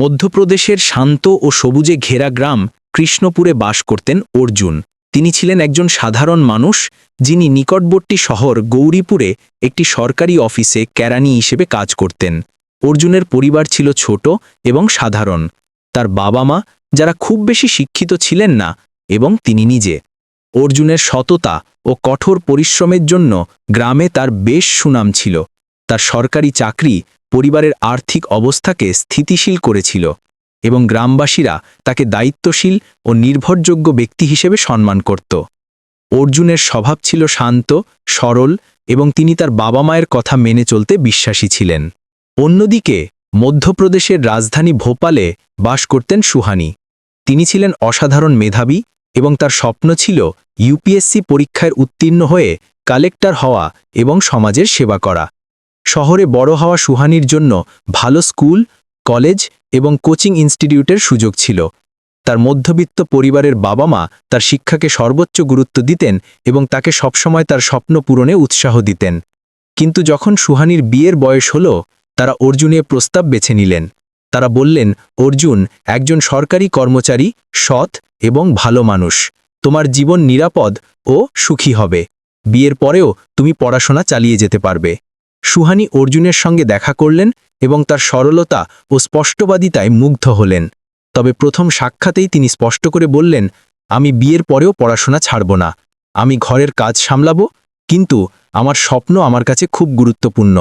মধ্যপ্রদেশের শান্ত ও সবুজে ঘেরা গ্রাম কৃষ্ণপুরে বাস করতেন অর্জুন। তিনি ছিলেন একজন সাধারণ মানুষ, যিনি নিকটবর্তী শহর গৌরীপুরে একটি সরকারি অফিসে ক্যারানি হিসেবে কাজ করতেন। অর্জুনের পরিবার ছিল ছোট এবং সাধারণ। তার বাবা মা যারা খুব বেশি শিক্ষিত ছিলেন না, এবং তিনি নিজে। অর্জুনের সততা ও কঠোর পরিশ্রমের জন্য গ্রামে তার বেশ সুনাম ছিল। তার সরকারি চাকরি পরিবারের আর্থিক অবস্থাকে স্থিতিশীল করেছিল এবং গ্রামবাসীরা তাকে দায়িত্বশীল ও নির্ভরযোগ্য ব্যক্তি হিসেবে সম্মান করত। অর্জুনের স্বভাব ছিল শান্ত, সরল এবং তিনি তার বাবা মায়ের কথা মেনে চলতে বিশ্বাসী ছিলেন। অন্যদিকে, মধ্যপ্রদেশের রাজধানী ভোপালে বাস করতেন সুহানি। তিনি ছিলেন অসাধারণ মেধাবী এবং তার স্বপ্ন ছিল ইউপিএসসি পরীক্ষায় উত্তীর্ণ হয়ে কালেক্টর হওয়া এবং সমাজের সেবা করা। শহরে বড় হওয়া সুহানির জন্য ভালো স্কুল, কলেজ এবং কোচিং ইনস্টিটিউটের সুযোগ ছিল। তার মধ্যবিত্ত পরিবারের বাবা মা তার শিক্ষাকে সর্বোচ্চ গুরুত্ব দিতেন এবং তাকে সবসময় তার স্বপ্ন পূরণে উৎসাহ দিতেন। কিন্তু যখন সুহানির বিয়ের বয়স হল, তারা অর্জুনের প্রস্তাব বেছে নিলেন। তারা বললেন, অর্জুন, একজন সরকারি কর্মচারী, সৎ এবং ভালো মানুষ। তোমার জীবন নিরাপদ ও সুখী হবে। বিয়ের পরেও তুমি পড়াশোনা চালিয়ে যেতে পারবে। সুহানি অর্জুনের সঙ্গে দেখা করলেন এবং তার সরলতা ও স্পষ্টবাদিতায় মুগ্ধ হলেন। তবে প্রথম সাক্ষাতেই তিনি স্পষ্ট করে বললেন, আমি বিয়ের পরেও পড়াশোনা ছাড়ব না। আমি ঘরের কাজ সামলাব, কিন্তু আমার স্বপ্ন আমার কাছে খুব গুরুত্বপূর্ণ।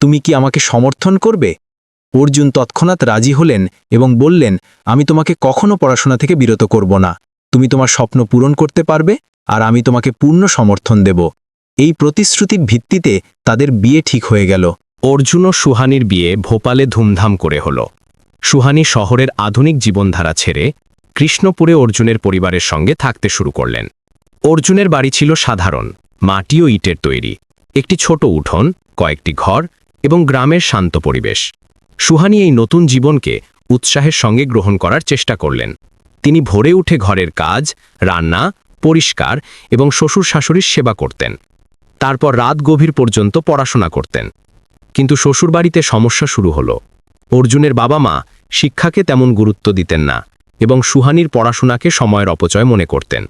তুমি কি আমাকে সমর্থন করবে? অর্জুন তৎক্ষণাৎ রাজি হলেন এবং বললেন, আমি তোমাকে কখনো পড়াশোনা থেকে বিরত করব না। তুমি তোমার স্বপ্ন পূরণ করতে পারবে, আর আমি তোমাকে পূর্ণ সমর্থন দেব। এই প্রতিশ্রুতির ভিত্তিতে তাদের বিয়ে ঠিক হয়ে গেল। অর্জুন ও সুহানির বিয়ে ভোপালে ধুমধাম করে হল। সুহানি শহরের আধুনিক জীবনধারা ছেড়ে কৃষ্ণপুরে অর্জুনের পরিবারের সঙ্গে থাকতে শুরু করলেন। অর্জুনের বাড়ি ছিল সাধারণ, মাটি ও ইটের তৈরি, একটি ছোট উঠোন, কয়েকটি ঘর এবং গ্রামের শান্ত পরিবেশ। সুহানি এই নতুন জীবনকে উৎসাহের সঙ্গে গ্রহণ করার চেষ্টা করলেন। তিনি ভোরে উঠে ঘরের কাজ, রান্না, পরিষ্কার এবং শ্বশুর শাশুড়ির সেবা করতেন। তারপর রাত গভীর পর্যন্ত পড়াশোনা করতেন। কিন্তু শ্বশুরবাড়িতে সমস্যা শুরু হলো। অর্জুনের বাবা মা শিক্ষাকে তেমন গুরুত্ব দিতেন না এবং সুহানির পড়াশোনাকে সময়ের অপচয় মনে করতেন।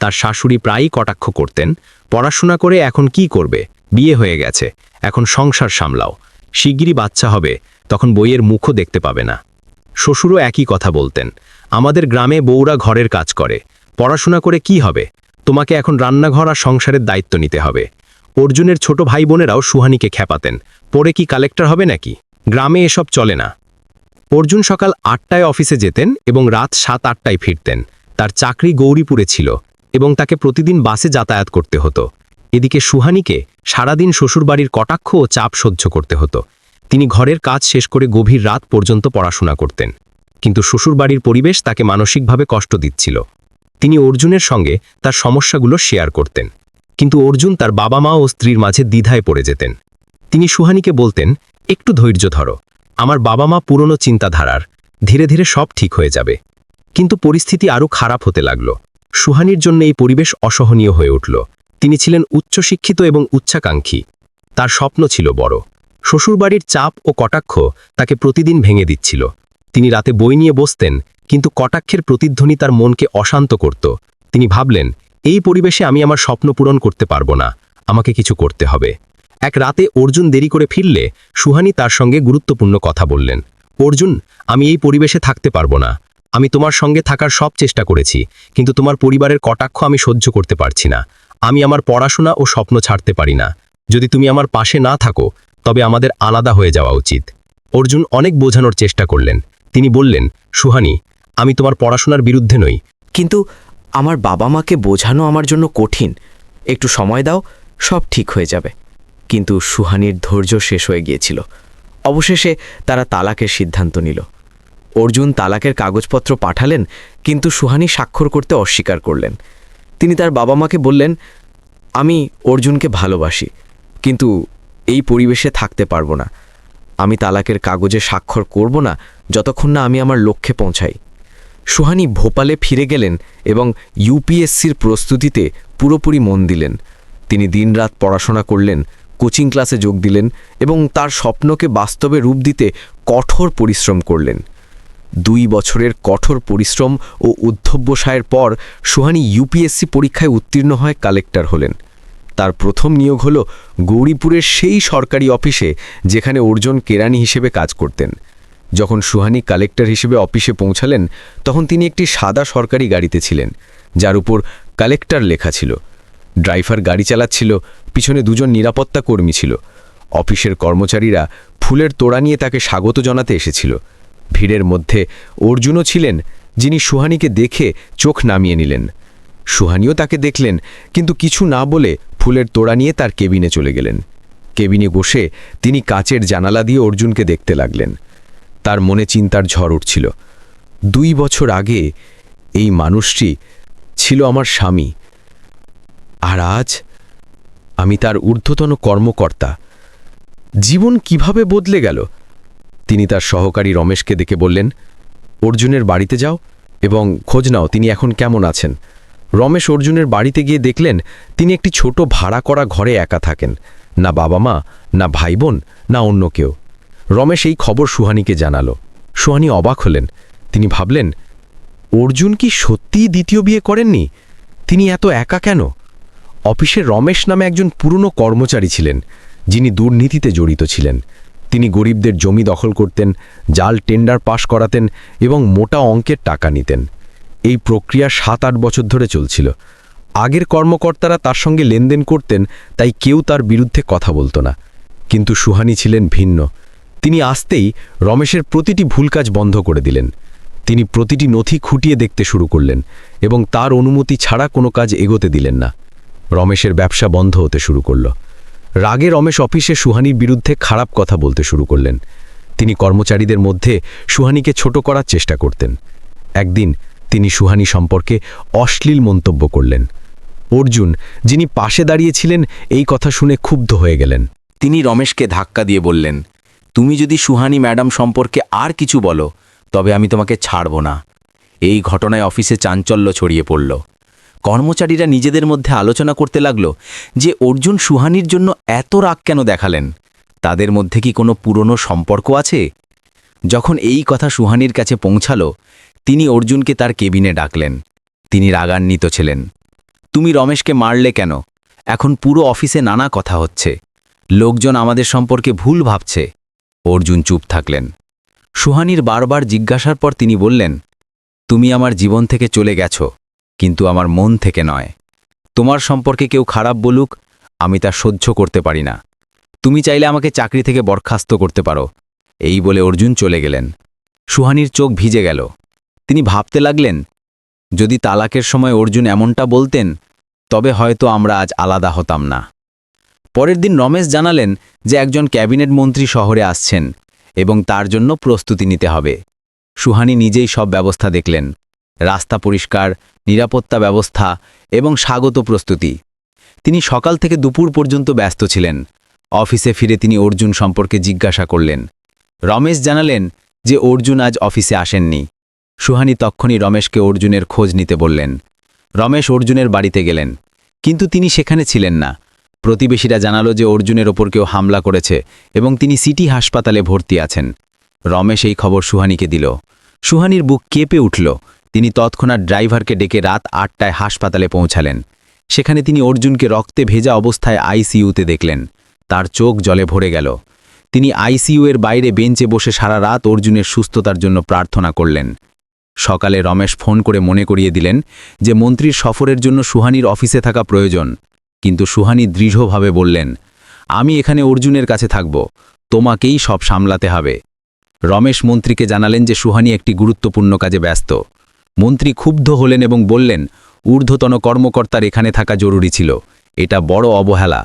তার শাশুড়ি প্রায়ই কটাক্ষ করতেন, পড়াশোনা করে এখন কি করবে? বিয়ে হয়ে গেছে, এখন সংসার সামলাও। শিগগিরই বাচ্চা হবে, তখন বইয়ের মুখও দেখতে পাবে না। শ্বশুরও একই কথা বলতেন, আমাদের গ্রামে বউরা ঘরের কাজ করে, পড়াশোনা করে কি হবে? তোমাকে এখন রান্নাঘর আর সংসারের দায়িত্ব নিতে হবে। অর্জুনের ছোট ভাই বোনেরাও সুহানিকে খেপাতেন। পরে কি কালেক্টর হবে নাকি? গ্রামে এসব চলে না। অর্জুন সকাল আটটায় অফিসে যেতেন এবং রাত সাত আটটায় ফিরতেন। তার চাকরি গৌরীপুরে ছিল এবং তাকে প্রতিদিন বাসে যাতায়াত করতে হতো। এদিকে সুহানিকে সারাদিন শ্বশুরবাড়ির কটাক্ষ ও চাপ সহ্য করতে হতো। তিনি ঘরের কাজ শেষ করে গভীর রাত পর্যন্ত পড়াশোনা করতেন। কিন্তু শ্বশুরবাড়ির পরিবেশ তাকে মানসিকভাবে কষ্ট দিচ্ছিল। তিনি অর্জুনের সঙ্গে তার সমস্যাগুলো শেয়ার করতেন। কিন্তু অর্জুন তার বাবা মা ও স্ত্রীর মাঝে দ্বিধায় পড়ে যেতেন। তিনি সুহানিকে বলতেন, একটু ধৈর্য ধরো। আমার বাবা মা পুরনো চিন্তাধারার। ধীরে ধীরে সব ঠিক হয়ে যাবে। কিন্তু পরিস্থিতি আরও খারাপ হতে লাগল। সুহানির জন্য এই পরিবেশ অসহনীয় হয়ে উঠল। তিনি ছিলেন উচ্চশিক্ষিত এবং উচ্চাকাঙ্ক্ষী। তার স্বপ্ন ছিল বড়। শ্বশুরবাড়ির চাপ ও কটাক্ষ তাকে প্রতিদিন ভেঙে দিচ্ছিল। তিনি রাতে বই নিয়ে বসতেন, কিন্তু কটাক্ষের প্রতিধ্বনি তার মনকে অশান্ত করত। তিনি ভাবলেন এই পরিবেশে আমি আমার স্বপ্ন পূরণ করতে পারব না। আমাকে কিছু করতে হবে। এক রাতে অর্জুন দেরি করে ফিরলে সুহানি তার সঙ্গে গুরুত্বপূর্ণ কথা বললেন। অর্জুন, আমি এই পরিবেশে থাকতে পারব না। আমি তোমার সঙ্গে থাকার সব চেষ্টা করেছি, কিন্তু তোমার পরিবারের কটাক্ষ আমি সহ্য করতে পারছি না। আমি আমার পড়াশোনা ও স্বপ্ন ছাড়তে পারি না। যদি তুমি আমার পাশে না থাকো, তবে আমাদের আলাদা হয়ে যাওয়া উচিত। অর্জুন অনেক বোঝানোর চেষ্টা করলেন। তিনি বললেন, সুহানি, আমি তোমার পড়াশোনার বিরুদ্ধে নই, কিন্তু আমার বাবা মাকে বোঝানো আমার জন্য কঠিন। একটু সময় দাও, সব ঠিক হয়ে যাবে। কিন্তু সুহানির ধৈর্য শেষ হয়ে গিয়েছিল। অবশেষে তারা তালাকের সিদ্ধান্ত নিল। অর্জুন তালাকের কাগজপত্র পাঠালেন, কিন্তু সুহানি স্বাক্ষর করতে অস্বীকার করলেন। তিনি তার বাবা মাকে বললেন, আমি অর্জুনকে ভালোবাসি, কিন্তু এই পরিবেশে থাকতে পারব না। আমি তালাকের কাগজে স্বাক্ষর করব না, যতক্ষণ না আমি আমার লক্ষ্যে পৌঁছাই। সুহানি ভোপালে ফিরে গেলেন এবং ইউপিএসসির প্রস্তুতিতে পুরোপুরি মন দিলেন। তিনি দিনরাত পড়াশোনা করলেন, কোচিং ক্লাসে যোগ দিলেন এবং তার স্বপ্নকে বাস্তবে রূপ দিতে কঠোর পরিশ্রম করলেন। দুই বছরের কঠোর পরিশ্রম ও উদ্ধব্যসায়ের পর সুহানি ইউপিএসসি পরীক্ষায় উত্তীর্ণ হয় কালেক্টর হলেন। তার প্রথম নিয়োগ হল গৌরীপুরের সেই সরকারি অফিসে যেখানে অর্জুন কেরানি হিসেবে কাজ করতেন। যখন সুহানি কালেক্টর হিসেবে অফিসে পৌঁছালেন, তখন তিনি একটি সাদা সরকারি গাড়িতে ছিলেন, যার উপর কালেক্টর লেখা ছিল। ড্রাইভার গাড়ি চালাচ্ছিল, পিছনে দুজন নিরাপত্তা কর্মী ছিল। অফিসের কর্মচারীরা ফুলের তোড়া নিয়ে তাকে স্বাগত জানাতে এসেছিল। ভিড়ের মধ্যে অর্জুনও ছিলেন, যিনি সুহানিকে দেখে চোখ নামিয়ে নিলেন। সুহানিও তাকে দেখলেন, কিন্তু কিছু না বলে ফুলের তোড়া নিয়ে তার কেবিনে চলে গেলেন। কেবিনে বসে তিনি কাচের জানালা দিয়ে অর্জুনকে দেখতে লাগলেন। তার মনে চিন্তার ঝড় উঠছিল। দুই বছর আগে এই মানুষটি ছিল আমার স্বামী। আর আজ আমি তার ঊর্ধ্বতন কর্মকর্তা। জীবন কীভাবে বদলে গেল? তিনি তার সহকারী রমেশকে দেখে বললেন, অর্জুনের বাড়িতে যাও এবং খোঁজ নাও তিনি এখন কেমন আছেন। রমেশ অর্জুনের বাড়িতে গিয়ে দেখলেন, তিনি একটি ছোট ভাড়া করা ঘরে একা থাকেন। না বাবা মা, না ভাই বোন, না অন্য কেউ। রমেশ এই খবর সুহানিকে জানালো। সুহানি অবাক হলেন। তিনি ভাবলেন, অর্জুন কি সত্যিই দ্বিতীয় বিয়ে করেননি? তিনি এত একা কেন? অফিসে রমেশ নামে একজন পুরনো কর্মচারী ছিলেন, যিনি দুর্নীতিতে জড়িত ছিলেন। তিনি গরিবদের জমি দখল করতেন, জাল টেন্ডার পাশ করাতেন এবং মোটা অঙ্কের টাকা নিতেন। এই প্রক্রিয়া সাত আট বছর ধরে চলছিল। আগের কর্মকর্তারা তার সঙ্গে লেনদেন করতেন, তাই কেউ তার বিরুদ্ধে কথা বলতো না। কিন্তু সুহানি ছিলেন ভিন্ন। তিনি আসতেই রমেশের প্রতিটি ভুল কাজ বন্ধ করে দিলেন। তিনি প্রতিটি নথি খুঁটিয়ে দেখতে শুরু করলেন এবং তার অনুমতি ছাড়া কোনো কাজ এগোতে দিলেন না। রমেশের ব্যবসা বন্ধ হতে শুরু করল। রাগে রমেশ অফিসে সুহানির বিরুদ্ধে খারাপ কথা বলতে শুরু করলেন। তিনি কর্মচারীদের মধ্যে সুহানিকে ছোট করার চেষ্টা করতেন। একদিন তিনি সুহানি সম্পর্কে অশ্লীল মন্তব্য করলেন। অর্জুন, যিনি পাশে দাঁড়িয়েছিলেন, এই কথা শুনে ক্ষুব্ধ হয়ে গেলেন। তিনি রমেশকে ধাক্কা দিয়ে বললেন তুমি যদি সুহানি ম্যাডাম সম্পর্কে আর কিছু বলো, তবে আমি তোমাকে ছাড়ব না। এই ঘটনায় অফিসে চাঞ্চল্য ছড়িয়ে পড়ল। কর্মচারীরা নিজেদের মধ্যে আলোচনা করতে লাগল যে, অর্জুন সুহানির জন্য এত রাগ কেন দেখালেন? তাদের মধ্যে কি কোনো পুরনো সম্পর্ক আছে? যখন এই কথা সুহানির কাছে পৌঁছালো, তিনি অর্জুনকে তার কেবিনে ডাকলেন। তিনি রাগান্বিত ছিলেন। তুমি রমেশকে মারলে কেন? এখন পুরো অফিসে নানা কথা হচ্ছে। লোকজন আমাদের সম্পর্কে ভুল ভাবছে। অর্জুন চুপ থাকলেন। সুহানির বারবার জিজ্ঞাসার পর তিনি বললেন, তুমি আমার জীবন থেকে চলে গেছ, কিন্তু আমার মন থেকে নয়। তোমার সম্পর্কে কেউ খারাপ বলুক, আমি তা সহ্য করতে পারি না। তুমি চাইলে আমাকে চাকরি থেকে বরখাস্ত করতে পারো। এই বলে অর্জুন চলে গেলেন। সুহানির চোখ ভিজে গেল। তিনি ভাবতে লাগলেন, যদি তালাকের সময় অর্জুন এমনটা বলতেন, তবে হয়তো আমরা আজ আলাদা হতাম না। পরের দিন রমেশ জানালেন যে একজন ক্যাবিনেট মন্ত্রী শহরে আসছেন এবং তার জন্য প্রস্তুতি নিতে হবে। সুহানি নিজেই সব ব্যবস্থা দেখলেন। রাস্তা পরিষ্কার, নিরাপত্তা ব্যবস্থা এবং স্বাগত প্রস্তুতি। তিনি সকাল থেকে দুপুর পর্যন্ত ব্যস্ত ছিলেন। অফিসে ফিরে তিনি অর্জুন সম্পর্কে জিজ্ঞাসা করলেন। রমেশ জানালেন যে অর্জুন আজ অফিসে আসেননি। সুহানি তক্ষণই রমেশকে অর্জুনের খোঁজ নিতে বললেন। রমেশ অর্জুনের বাড়িতে গেলেন, কিন্তু তিনি সেখানে ছিলেন না। প্রতিবেশীরা জানালো যে অর্জুনের ওপর কেউ হামলা করেছে এবং তিনি সিটি হাসপাতালে ভর্তি আছেন। রমেশ এই খবর সুহানিকে দিল। সুহানির বুক কেঁপে উঠল। তিনি তৎক্ষণাৎ ড্রাইভারকে ডেকে রাত আটটায় হাসপাতালে পৌঁছালেন। সেখানে তিনি অর্জুনকে রক্তে ভেজা অবস্থায় আইসিইউতে দেখলেন। তার চোখ জলে ভরে গেল। তিনি আইসিইউ এর বাইরে বেঞ্চে বসে সারা রাত অর্জুনের সুস্থতার জন্য প্রার্থনা করলেন। সকালে রমেশ ফোন করে মনে করিয়ে দিলেন যে মন্ত্রীর সফরের জন্য সুহানির অফিসে থাকা প্রয়োজন। কিন্তু সুহানি দৃঢ়ভাবে বললেন, আমি এখানে অর্জুনের কাছে থাকব, তোমাকেই সব সামলাতে হবে। রমেশ মন্ত্রীকে জানালেন যে সুহানি একটি গুরুত্বপূর্ণ কাজে ব্যস্ত। মন্ত্রী ক্ষুব্ধ হলেন এবং বললেন, ঊর্ধ্বতন কর্মকর্তার এখানে থাকা জরুরি ছিল, এটা বড় অবহেলা।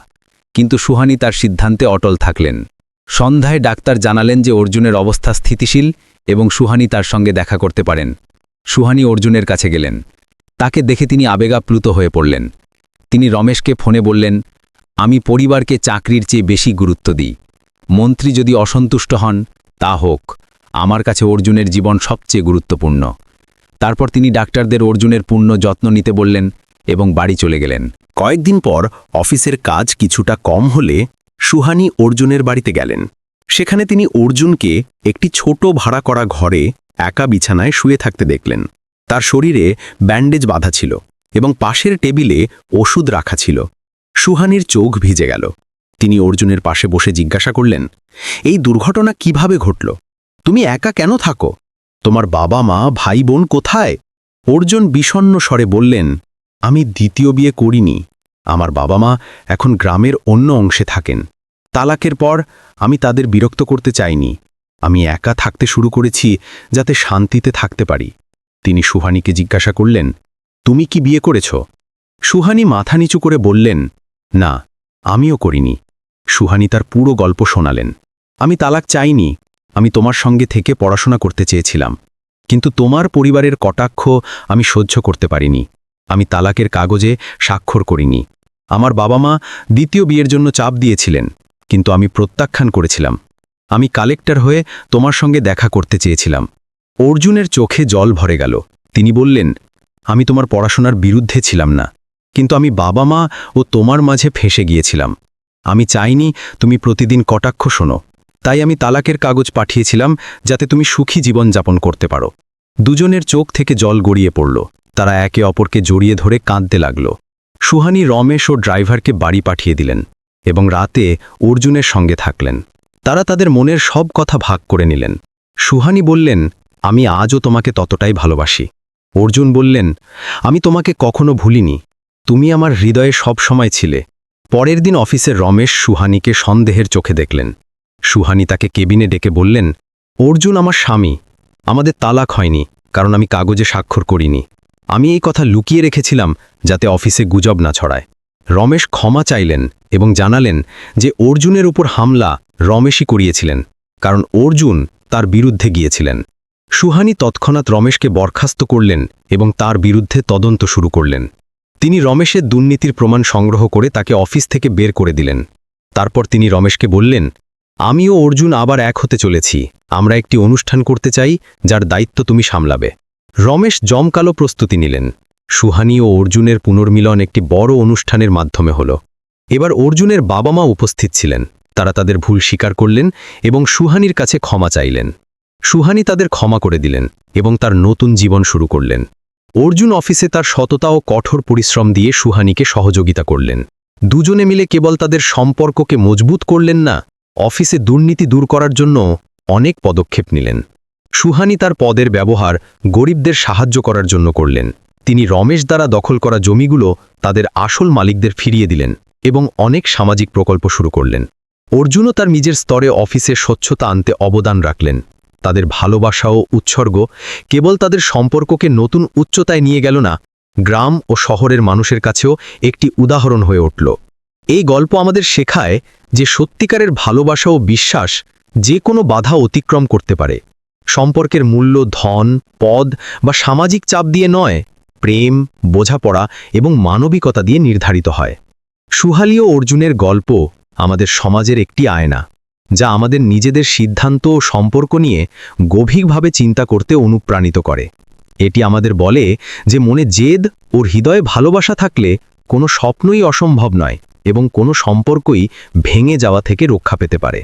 কিন্তু সুহানি তার সিদ্ধান্তে অটল থাকলেন। সন্ধ্যায় ডাক্তার জানালেন যে অর্জুনের অবস্থা স্থিতিশীল এবং সুহানি তার সঙ্গে দেখা করতে পারেন। সুহানি অর্জুনের কাছে গেলেন। তাকে দেখে তিনি আবেগাপ্লুত হয়ে পড়লেন। তিনি রমেশকে ফোনে বললেন, আমি পরিবারকে চাকরির চেয়ে বেশি গুরুত্ব দিই। মন্ত্রী যদি অসন্তুষ্ট হন, তা হোক। আমার কাছে অর্জুনের জীবন সবচেয়ে গুরুত্বপূর্ণ। তারপর তিনি ডাক্তারদের অর্জুনের পূর্ণ যত্ন নিতে বললেন এবং বাড়ি চলে গেলেন। কয়েকদিন পর অফিসের কাজ কিছুটা কম হলে সুহানি অর্জুনের বাড়িতে গেলেন। সেখানে তিনি অর্জুনকে একটি ছোট ভাড়া করা ঘরে একা বিছানায় শুয়ে থাকতে দেখলেন। তার শরীরে ব্যান্ডেজ বাঁধা ছিল। এবং পাশের টেবিলে ওষুধ রাখা ছিল। সুহানির চোখ ভিজে গেল। তিনি অর্জুনের পাশে বসে জিজ্ঞাসা করলেন, এই দুর্ঘটনা কীভাবে ঘটল? তুমি একা কেন থাকো? তোমার বাবা মা ভাই বোন কোথায়? অর্জুন বিষণ্ণ স্বরে বললেন, আমি দ্বিতীয় বিয়ে করিনি। আমার বাবা মা এখন গ্রামের অন্য অংশে থাকেন। তালাকের পর আমি তাদের বিরক্ত করতে চাইনি। আমি একা থাকতে শুরু করেছি যাতে শান্তিতে থাকতে পারি। তিনি সুহানিকে জিজ্ঞাসা করলেন তুমি কি বিয়ে করেছ? সুহানি মাথা নিচু করে বললেন, না, আমিও করিনি। সুহানি তার পুরো গল্প শোনালেন। আমি তালাক চাইনি, আমি তোমার সঙ্গে থেকে পড়াশোনা করতে চেয়েছিলাম, কিন্তু তোমার পরিবারের কটাক্ষ আমি সহ্য করতে পারিনি। আমি তালাকের কাগজে স্বাক্ষর করিনি। আমার বাবা মা দ্বিতীয় বিয়ের জন্য চাপ দিয়েছিলেন, কিন্তু আমি প্রত্যাখ্যান করেছিলাম। আমি কালেক্টর হয়ে তোমার সঙ্গে দেখা করতে চেয়েছিলাম। অর্জুনের চোখে জল ভরে গেল। তিনি বললেন আমি তোমার পড়াশোনার বিরুদ্ধে ছিলাম না, কিন্তু আমি বাবা মা ও তোমার মাঝে ফেঁসে গিয়েছিলাম। আমি চাইনি তুমি প্রতিদিন কটাক্ষ শোনো, তাই আমি তালাকের কাগজ পাঠিয়েছিলাম যাতে তুমি সুখী জীবন যাপন করতে পারো। দুজনের চোখ থেকে জল গড়িয়ে পড়ল, তারা একে অপরকে জড়িয়ে ধরে কাঁদতে লাগল। সুহানি রমেশ ও ড্রাইভারকে বাড়ি পাঠিয়ে দিলেন এবং রাতে অর্জুনের সঙ্গে থাকলেন। তারা তাদের মনের সব কথা ভাগ করে নিলেন। সুহানি বললেন, আমি আজও তোমাকে ততটাই ভালোবাসি। অর্জুন বললেন, আমি তোমাকে কখনো ভুলিনি। তুমি আমার হৃদয়ে সব সময় ছিলে। পরের দিন অফিসে রমেশ সুহানিকে সন্দেহের চোখে দেখলেন। সুহানি তাকে কেবিনে ডেকে বললেন, অর্জুন আমার স্বামী। আমাদের তালাক হয়নি, কারণ আমি কাগজে স্বাক্ষর করিনি। আমি এই কথা লুকিয়ে রেখেছিলাম যাতে অফিসে গুজব না ছড়ায় রমেশ ক্ষমা চাইলেন এবং জানালেন যে অর্জুনের উপর হামলা রমেশই করিয়েছিলেন, কারণ অর্জুন তার বিরুদ্ধে গিয়েছিলেন। সুহানি তৎক্ষণাৎ রমেশকে বরখাস্ত করলেন এবং তার বিরুদ্ধে তদন্ত শুরু করলেন। তিনি রমেশের দুর্নীতির প্রমাণ সংগ্রহ করে তাকে অফিস থেকে বের করে দিলেন। তারপর তিনি রমেশকে বললেন, আমিও অর্জুন আবার এক হতে চলেছি। আমরা একটি অনুষ্ঠান করতে চাই, যার দায়িত্ব তুমি সামলাবে। রমেশ জমকালো প্রস্তুতি নিলেন। সুহানি ও অর্জুনের পুনর্মিলন একটি বড় অনুষ্ঠানের মাধ্যমে হল। এবার অর্জুনের বাবা মা উপস্থিত ছিলেন। তারা তাদের ভুল স্বীকার করলেন এবং সুহানির কাছে ক্ষমা চাইলেন। সুহানি তাদের ক্ষমা করে দিলেন এবং তার নতুন জীবন শুরু করলেন। অর্জুন অফিসে তার সততা ও কঠোর পরিশ্রম দিয়ে সুহানিকে সহযোগিতা করলেন। দুজনে মিলে কেবল তাদের সম্পর্ককে মজবুত করলেন না, অফিসে দুর্নীতি দূর করার জন্য অনেক পদক্ষেপ নিলেন। সুহানি তার পদের ব্যবহার গরিবদের সাহায্য করার জন্য করলেন। তিনি রমেশ দ্বারা দখল করা জমিগুলো তাদের আসল মালিকদের ফিরিয়ে দিলেন এবং অনেক সামাজিক প্রকল্প শুরু করলেন। অর্জুনও তার নিজের স্তরে অফিসে স্বচ্ছতা আনতে অবদান রাখলেন। তাদের ভালোবাসা ও উৎসর্গ কেবল তাদের সম্পর্ককে নতুন উচ্চতায় নিয়ে গেল না, গ্রাম ও শহরের মানুষের কাছেও একটি উদাহরণ হয়ে উঠল। এই গল্প আমাদের শেখায় যে সত্যিকারের ভালোবাসা ও বিশ্বাস যে কোনো বাধা অতিক্রম করতে পারে। সম্পর্কের মূল্য ধন, পদ বা সামাজিক চাপ দিয়ে নয়, প্রেম, বোঝাপড়া এবং মানবিকতা দিয়ে নির্ধারিত হয়। সুহালি ও অর্জুনের গল্প আমাদের সমাজের একটি আয়না। যা আমাদের নিজেদের সিদ্ধান্ত ও সম্পর্ক নিয়ে গভীরভাবে চিন্তা করতে অনুপ্রাণিত করে। এটি আমাদের বলে যে মনে জেদ ও হৃদয়ে ভালোবাসা থাকলে কোনো স্বপ্নই অসম্ভব নয় এবং কোনো সম্পর্কই ভেঙে যাওয়া থেকে রক্ষা পেতে পারে।